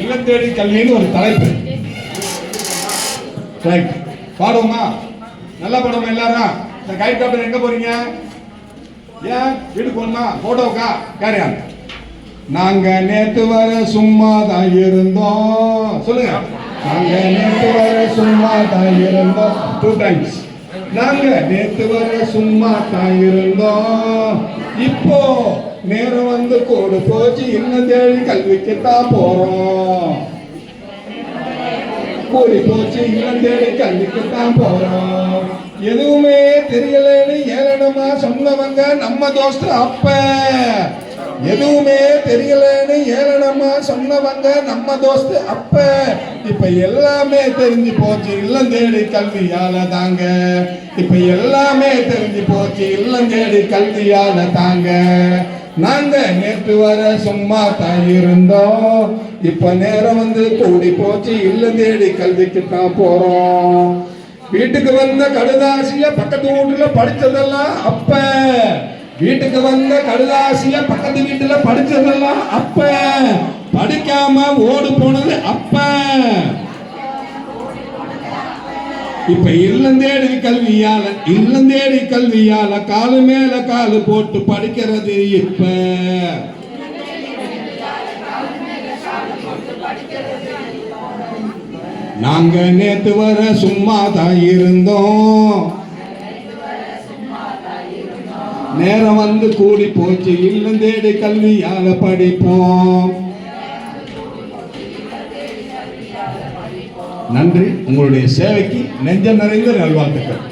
இல்லம் தேடி கல்வின்னு ஒரு தலைப்பு. ரைட் பாடுவோமா? நல்லா பாடுவோமா எல்லாரும்? இந்த கைட் டாக்டர் எங்க போறீங்க? ஏன்? வீட்டுக்கு போகணுமா? போட்டோக்கா கேரியா நாங்க நேத்து வர சும்மா தான் இருந்தோம். சொல்லுங்க. நாங்க நேத்து வர சும்மா தான் இருந்தோம். டூ டைம்ஸ் நாங்க நேத்து வர சும்மா தான் இருந்தோம். நேரம் வந்து கோடு போச்சு இன்னும் தேடி கல்விக்கு தான் போறோம். கூடி போச்சு இன்னும் தேடி கல்விக்கு தான் போறோம். எதுவுமே தெரியலன்னு ஏளனமா சொன்னவங்க நம்ம தோஸ்து அப்ப. எதுவுமே தெரியலன்னு ஏளனமா சொன்னவங்க நம்ம தோஸ்து அப்ப. இப்ப எல்லாமே தெரிஞ்சு போச்சு இல்லம் தேடி கல்வியால தாங்க. இப்ப எல்லாமே தெரிஞ்சு போச்சு இல்லம் தேடி கல்வியால தாங்க. நாங்க நேற்று வர சும்மா தான் இருந்தோம். இப்ப நேரம் வந்து கூடி போச்சு. இல்ல தேடி கல்விக்கு தான் போறோம். வீட்டுக்கு வந்த கடுதாசிய பக்கத்து வீட்டுல படிச்சதெல்லாம் அப்ப. வீட்டுக்கு வந்த கடுதாசிய பக்கத்து வீட்டுல படிச்சதெல்லாம் அப்ப. படிக்காம ஓடு போனது அப்ப. இப்ப இல்லந்தேடி கல்வியால இல்லந்தேடி கல்வியால காலு மேல காலு போட்டு படிக்கிறது இப்ப. நாங்க நேத்து வர சும்மா தான் இருந்தோம். நேரம் வந்து கூடி போச்சு இல்லந்தேடி கல்வியால படிப்போம். நன்றி. உங்களுடைய சேவைக்கு நெஞ்சம் நிறைந்த நல்வாழ்த்துக்கள்.